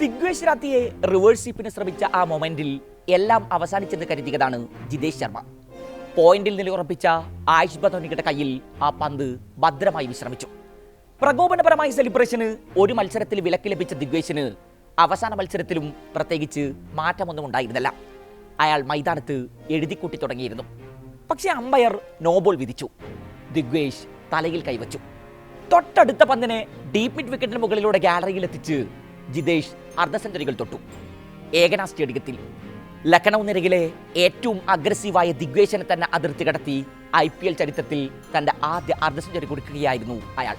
Digvesh രാത്തിയെ reverse സ്വീപ്പിന് ശ്രമിച്ച ആ മൊമെന്റിൽ എല്ലാം അവസാനിച്ചെന്ന് കരുതിയതാണ് ജിതേഷ് ശർമ്മ. പോയിന്റിൽ നിലയുറപ്പിച്ച ആയുഷ് ബദോനിയുടെ കയ്യിൽ ആ പന്ത് ഭദ്രമായി വിശ്രമിച്ചു പ്രകോപനപരമായ സെലിബ്രേഷന് ഒരു മത്സരത്തിൽ വിലക്ക് ലഭിച്ച ദിഗ്വേശിന് അവസാന മത്സരത്തിലും പ്രത്യേകിച്ച് മാറ്റമൊന്നും ഉണ്ടായിരുന്നില്ല. അയാൾ മൈതാനത്ത് എഴുതിക്കൂട്ടി തുടങ്ങിയിരുന്നു. പക്ഷേ അമ്പയർ നോബോൾ വിധിച്ചു. ദിഗ്വേഷ് തലയിൽ കൈവച്ചു. തൊട്ടടുത്ത പന്തിനെ ഡീപ് മിഡ് വിക്കറ്റിന് മുകളിലൂടെ ഗാലറിയിൽ എത്തിച്ച് ജിതേഷ് അർദ്ധ സെഞ്ചുറികൾ തൊട്ടു. ഏകനാ സ്റ്റേഡിയത്തിൽ ലക്നൗ നിരയിലെ ഏറ്റവും അഗ്രസീവായ ദിഗ്വേഷനെ തന്നെ അതിർത്തി കടത്തി ഐ പി എൽ ചരിത്രത്തിൽ തന്റെ ആദ്യ അർദ്ധ സെഞ്ചുറി കൊടുക്കുകയായിരുന്നു അയാൾ.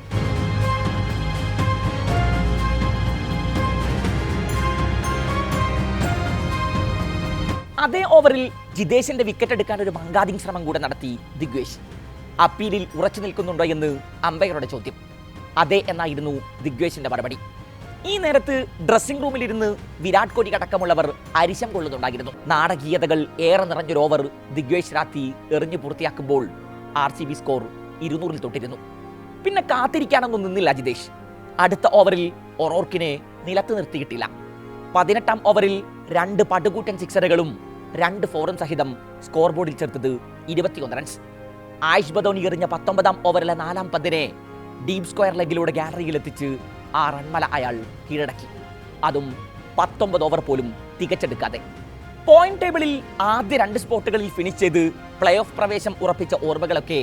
അതേ ഓവറിൽ ജിതേഷിന്റെ വിക്കറ്റ് എടുക്കാൻ ഒരു മങ്കാദിൻ ശ്രമം കൂടെ നടത്തി ദിഗ്വേഷ്. അപ്പീലിൽ ഉറച്ചു നിൽക്കുന്നുണ്ടോ എന്ന് അമ്പയറുടെ ചോദ്യം. അതെ എന്നായിരുന്നു ദിഗ്വേഷിന്റെ മറുപടി. ഈ നേരത്ത് ഡ്രസ്സിംഗ് റൂമിലിരുന്ന് വിരാട് കോഹ്ലി അടക്കമുള്ളവർ അരിശം കൊള്ളുന്നുണ്ടായിരുന്നു. നാടകീയതകൾ ഏറെ നിറഞ്ഞൊരു ഓവർ ദിഗ്വേഷ് രാത്തി എറിഞ്ഞു പൂർത്തിയാക്കുമ്പോൾ ആർ സി ബി സ്കോർ ഇരുന്നൂറിൽ തൊട്ടിരുന്നു. പിന്നെ കാത്തിരിക്കാനൊന്നും നിന്നില്ല ജിതേഷ്. അടുത്ത ഓവറിൽ ഒറോർക്കിനെ നിലത്ത് നിർത്തിയിട്ടില്ല. പതിനെട്ടാം ഓവറിൽ രണ്ട് പടുകൂറ്റൻ സിക്സറുകളും രണ്ട് ഫോറും സഹിതം സ്കോർ ബോർഡിൽ ചേർത്തത് ഇരുപത്തിയൊന്ന് റൺസ് ആയുഷ് ബദോനി എറിഞ്ഞ പത്തൊമ്പതാം ഓവറിലെ നാലാം പന്തിനെ ഡീപ് സ്ക്വയർ ലെഗിലൂടെ ഗാലറിയിൽ എത്തിച്ച് ആ റൺമല അയാൾ കീഴടക്കി. അതും പത്തൊമ്പത് ഓവർ പോലും തികച്ചെടുക്കാതെ. പോയിന്റ് ടേബിളിൽ ആദ്യ രണ്ട് സ്പോട്ടുകളിൽ ഫിനിഷ് ചെയ്ത് പ്ലേ ഓഫ് പ്രവേശം ഉറപ്പിച്ച ഓർമ്മകളൊക്കെ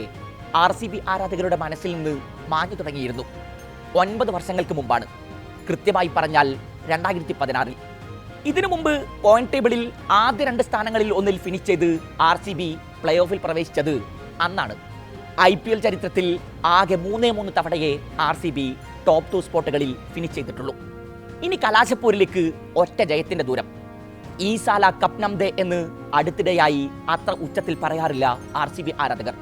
ആർ സി ബി ആരാധകരുടെ മനസ്സിൽ നിന്ന് മാഞ്ഞു തുടങ്ങിയിരുന്നു. ഒൻപത് വർഷങ്ങൾക്ക് മുമ്പാണ്. കൃത്യമായി പറഞ്ഞാൽ രണ്ടായിരത്തി പതിനാറിൽ ഇതിനു മുമ്പ് പോയിന്റ് ടേബിളിൽ ആദ്യ രണ്ട് സ്ഥാനങ്ങളിൽ ഒന്നിൽ ഫിനിഷ് ചെയ്ത് ആർ സി ബി പ്ലേ ഓഫിൽ പ്രവേശിച്ചത് അന്നാണ്. ഐ പി എൽ ചരിത്രത്തിൽ ആകെ മൂന്നേ മൂന്ന് തവണയെ R C B top two സ്പോട്ടുകളിൽ finish ചെയ്തിട്ടുള്ളൂ. ഇനി കലാശപ്പൂരിലേക്ക് ഒറ്റ ജയത്തിന്റെ ദൂരം. ഈ സാല കപ്പ് നംദേ എന്ന് അടുത്തിടെയായി അത്ര ഉച്ചത്തിൽ പറയാറില്ല ആർ സി ബി ആരാധകർ.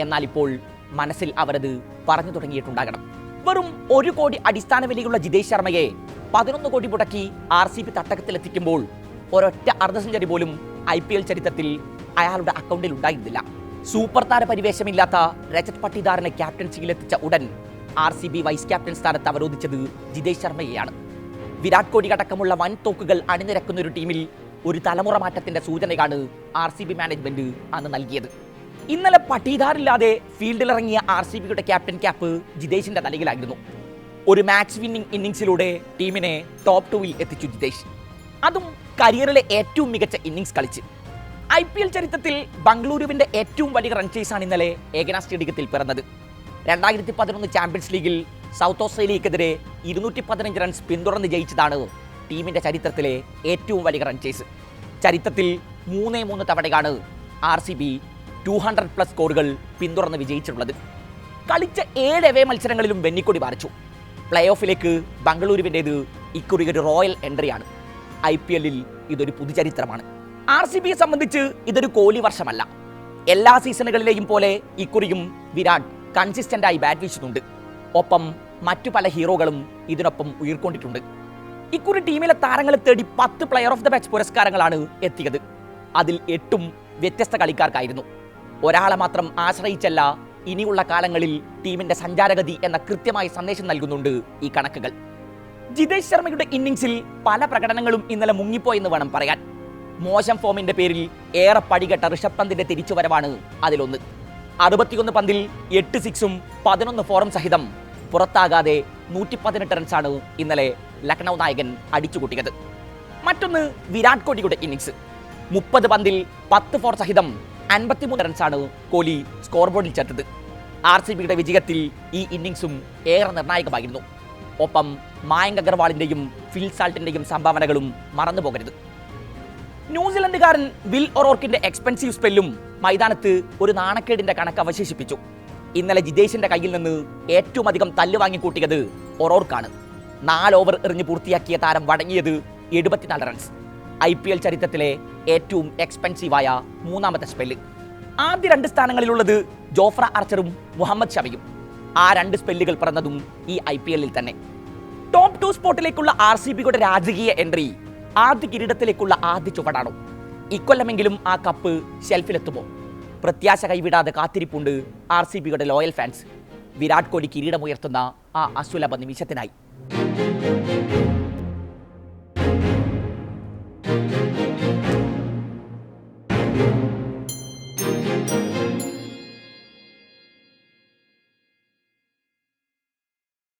എന്നാൽ ഇപ്പോൾ മനസ്സിൽ അവരത് പറഞ്ഞു തുടങ്ങിയിട്ടുണ്ടാകണം. വെറും ഒരു കോടി അടിസ്ഥാന വിലയുള്ള ജിതേഷ് ശർമ്മയെ പതിനൊന്ന് കോടി മുടക്കി ആർ സി ബി തട്ടകത്തിലെത്തിക്കുമ്പോൾ ഒരൊറ്റ അർദ്ധ സെഞ്ചുറി പോലും ഐ പി എൽ ചരിത്രത്തിൽ അയാളുടെ അക്കൗണ്ടിൽ ഉണ്ടായിരുന്നില്ല. സൂപ്പർ താര പരിവേഷമില്ലാത്ത രജത് പട്ടിദാറിനെ ക്യാപ്റ്റൻസിയിലെത്തിച്ച ഉടൻ R C B vice captain സ്ഥാനത്ത് അവരോധിച്ചത് ജിതേഷ് ശർമ്മയെയാണ്. വിരാട് കോഹ്ലി അടക്കമുള്ള വൻ തോക്കുകൾ അണിനിരക്കുന്ന ഒരു ടീമിൽ ഒരു തലമുറ മാറ്റത്തിന്റെ സൂചനയാണ് ആർ സി ബി മാനേജ്മെന്റ് അന്ന് നൽകിയത്. ഇന്നലെ പട്ടീദാറില്ലാതെ ഫീൽഡിലിറങ്ങിയ ആർ സി ബിയുടെ ക്യാപ്റ്റൻ ക്യാപ്പ് ജിതേഷിന്റെ തലയിലായിരുന്നു. ഒരു മാച്ച് വിന്നിംഗ് ഇന്നിംഗ്സിലൂടെ ടീമിനെ ടോപ്പ് ടൂവിൽ എത്തിച്ചു ജിതേഷ്. അതും കരിയറിലെ ഏറ്റവും മികച്ച ഇന്നിംഗ്സ് കളിച്ച്. ഐ പി എൽ ചരിത്രത്തിൽ ബംഗളൂരുവിന്റെ ഏറ്റവും വലിയ ചേസാണ് ഇന്നലെ ഏകനാ സ്റ്റേഡിയത്തിൽ പിറന്നത്. രണ്ടായിരത്തി പതിനൊന്ന് ചാമ്പ്യൻസ് ലീഗിൽ സൗത്ത് ഓസ്ട്രേലിയക്കെതിരെ ഇരുന്നൂറ്റി പതിനഞ്ച് റൺസ് പിന്തുടർന്ന് ജയിച്ചതാണ് ടീമിന്റെ ചരിത്രത്തിലെ ഏറ്റവും വലിയ റൺ ചേസ് ചരിത്രത്തിൽ മൂന്നേ മൂന്ന് തവണയാണ് R C B two hundred plus സ്കോറുകൾ പിന്തുടർന്ന് വിജയിച്ചിട്ടുള്ളത്. കളിച്ച ഏഴ് എവേ മത്സരങ്ങളിലും വെന്നിക്കൊടി പാറിച്ചു പ്ലേ ഓഫിലേക്ക് ബംഗളൂരുവിന്റേത് ഇക്കുറി ഒരു റോയൽ എൻട്രിയാണ് ഐ പി എല്ലിൽ ഇതൊരു പുതുചരിത്രമാണ് ആർ സി ബിയെ സംബന്ധിച്ച് ഇതൊരു കോഹ്ലി വർഷമല്ല. എല്ലാ സീസണുകളിലെയും പോലെ ഇക്കുറിയും വിരാട് കൺസിസ്റ്റന്റ് ആയി ബാറ്റ് വീശുന്നുണ്ട്. ഒപ്പം മറ്റു പല ഹീറോകളും ഇതിനൊപ്പം ഉയർക്കൊണ്ടിട്ടുണ്ട്. ഇക്കുറി ടീമിലെ താരങ്ങളെ തേടി പത്ത് പ്ലെയർ ഓഫ് ദ മാച്ച് പുരസ്കാരങ്ങളാണ് എത്തിയത്. അതിൽ എട്ടും വ്യത്യസ്ത കളിക്കാർക്കായിരുന്നു. ഒരാളെ മാത്രം ആശ്രയിച്ചല്ല ഇനിയുള്ള കാലങ്ങളിൽ ടീമിന്റെ സഞ്ചാരഗതി എന്ന കൃത്യമായ സന്ദേശം നൽകുന്നുണ്ട് ഈ കണക്കുകൾ. ജിതേഷ് ശർമ്മയുടെ ഇന്നിംഗ്സിൽ പല പ്രകടനങ്ങളും ഇന്നലെ മുങ്ങിപ്പോയെന്ന് വേണം പറയാൻ. മോശം ഫോമിന്റെ പേരിൽ ഏറെ പടികെട്ട ഋഷഭ് പന്തിന്റെ തിരിച്ചുവരവാണ് അതിലൊന്ന്. അറുപത്തിയൊന്ന് പന്തിൽ എട്ട് സിക്സും പതിനൊന്ന് ഫോറും സഹിതം പുറത്താകാതെ നൂറ്റി പതിനെട്ട് റൺസാണ് ഇന്നലെ ലക്നൗ നായകൻ അടിച്ചുകൂട്ടിയത്. മറ്റൊന്ന് വിരാട് കോഹ്ലിയുടെ ഇന്നിങ്സ് മുപ്പത് പന്തിൽ പത്ത് ഫോർ സഹിതം അൻപത്തിമൂന്ന് റൺസാണ് കോഹ്ലി സ്കോർ ബോർഡിൽ ചേർത്തത്. ആർ സി ബിയുടെ വിജയത്തിൽ ഈ ഇന്നിങ്സും ഏറെ നിർണായകമായിരുന്നു. ഒപ്പം മായങ്ക് അഗർവാളിന്റെയും ഫിൽ സാൾട്ടിന്റെയും സംഭാവനകളും മറന്നു പോകരുത് ന്യൂസിലൻഡുകാരൻ വിൽ ഒറോർക്കിന്റെ എക്സ്പെൻസീവ് സ്പെല്ലും മൈതാനത്ത് ഒരു നാണക്കേടിന്റെ കണക്ക് അവശേഷിപ്പിച്ചു. ഇന്നലെ ജിതേഷിന്റെ കയ്യിൽ നിന്ന് ഏറ്റവും അധികം തല്ല് വാങ്ങിക്കൂട്ടിയത് ഒറോർക്കാണ്. നാല് ഓവർ എറിഞ്ഞ് പൂർത്തിയാക്കിയ താരം വഴങ്ങിയത് എഴുപത്തിനാല് റൺസ്. ഐ പി എൽ ചരിത്രത്തിലെ ഏറ്റവും എക്സ്പെൻസീവായ മൂന്നാമത്തെ സ്പെല്ല്. ആദ്യ രണ്ട് സ്ഥാനങ്ങളിലുള്ളത് ജോഫ്ര ആർച്ചറും മുഹമ്മദ് ഷമിയും. ആ രണ്ട് സ്പെല്ലുകൾ പിറന്നതും ഈ ഐ പി എല്ലിൽ തന്നെ. ടോപ്പ് ടു സ്പോട്ടിലേക്കുള്ള ആർ സി ബിയുടെ രാജകീയ എൻട്രി ആദ്യ കിരീടത്തിലേക്കുള്ള ആദ്യ ചുവടാണോ? ഇക്കൊല്ലമെങ്കിലും ആ കപ്പ് ഷെൽഫിലെത്തുമോ? പ്രത്യാശ കൈവിടാതെ കാത്തിരിപ്പുണ്ട് ആർ സി ബിയുടെ ലോയൽ ഫാൻസ്. വിരാട് കോഹ്ലി കിരീടമുയർത്തുന്ന ആ അസുലഭ നിമിഷത്തിനായി.